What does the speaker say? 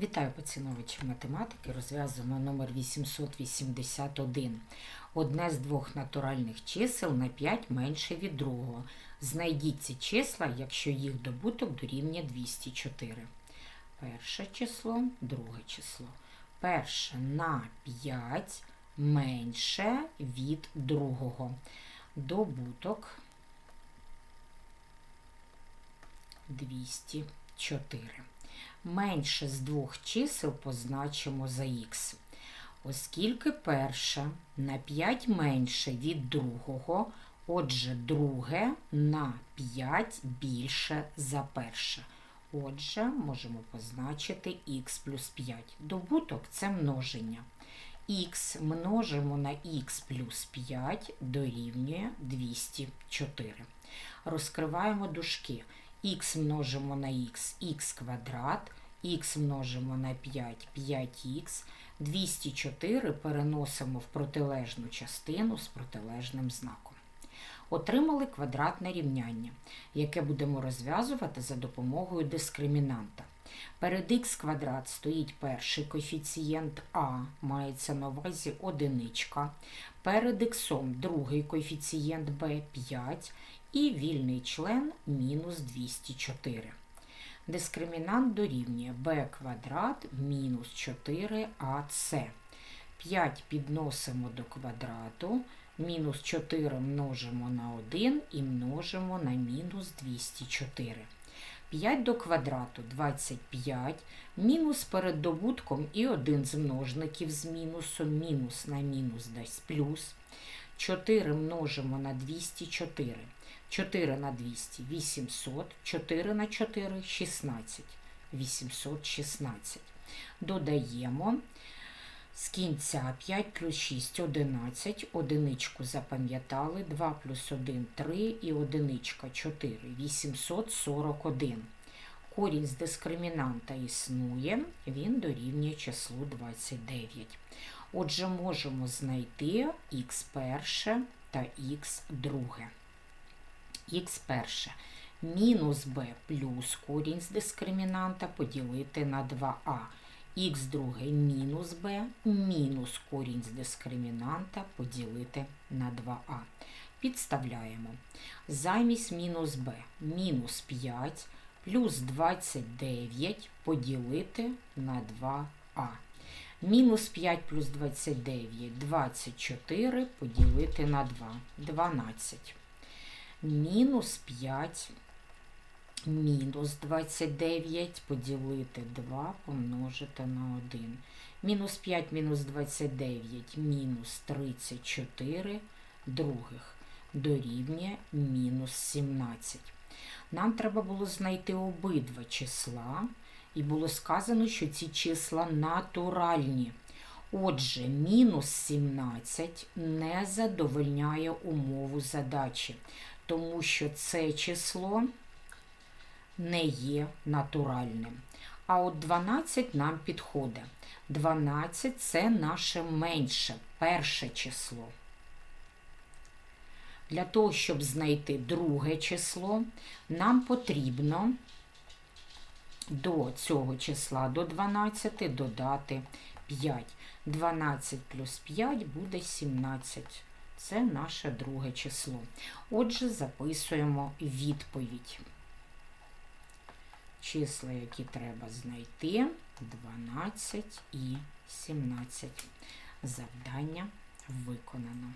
Вітаю поціновувачі математики. Розв'язуємо номер 881. Одне з двох натуральних чисел на 5 менше від другого. Знайдіть ці числа, якщо їх добуток дорівнює 204. Перше число, друге число. Перше на 5 менше від другого. Добуток 204. Менше з двох чисел позначимо за х. Оскільки перше на 5 менше від другого, отже, друге на 5 більше за перше. Отже, можемо позначити х плюс 5. Добуток це множення. Х множимо на х плюс 5 дорівнює 204. Розкриваємо дужки х множимо на х, х квадрат, х множимо на 5, 5х, 204 переносимо в протилежну частину з протилежним знаком. Отримали квадратне рівняння, яке будемо розв'язувати за допомогою дискримінанта. Перед х квадрат стоїть перший коефіцієнт а, мається на увазі одиничка. Перед х другий коефіцієнт b 5 і вільний член мінус 204. Дискримінант дорівнює b квадрат мінус 4ac. 5 підносимо до квадрату, мінус 4 множимо на 1 і множимо на мінус 204. 5 до квадрату 25, мінус перед добутком і один з множників з мінусом, мінус на мінус дасть плюс. 4 множимо на 204. 4 на 200 800, 4 на 4 16. 816. Додаємо з кінця 5 плюс 6 11, одиничку запам'ятали, 2 плюс 1 3 і одиничка 4, 841. Корінь з дискримінанта існує, він дорівнює числу 29. Отже, можемо знайти х перше та х друге. Х перше мінус b плюс корінь з дискримінанта поділити на 2а. Х друге мінус b мінус корінь з дискримінанта поділити на 2а. Підставляємо. Замість мінус b мінус 5 плюс 29 поділити на 2а. Мінус 5 плюс 29 24 поділити на 2 12. Мінус 5 мінус 29 поділити 2 помножити на 1. Мінус 5 мінус 29 мінус 34 других дорівнює мінус 17. Нам треба було знайти обидва числа, і було сказано, що ці числа натуральні. Отже, мінус 17 не задовольняє умову задачі, тому що це число не є натуральним. А от 12 нам підходить. 12 це наше менше, перше число. Для того, щоб знайти друге число, нам потрібно до цього числа до 12 додати 5. 12 плюс 5 буде 17. Це наше друге число. Отже, записуємо відповідь. Числа, які треба знайти, 12 і 17. Завдання виконано.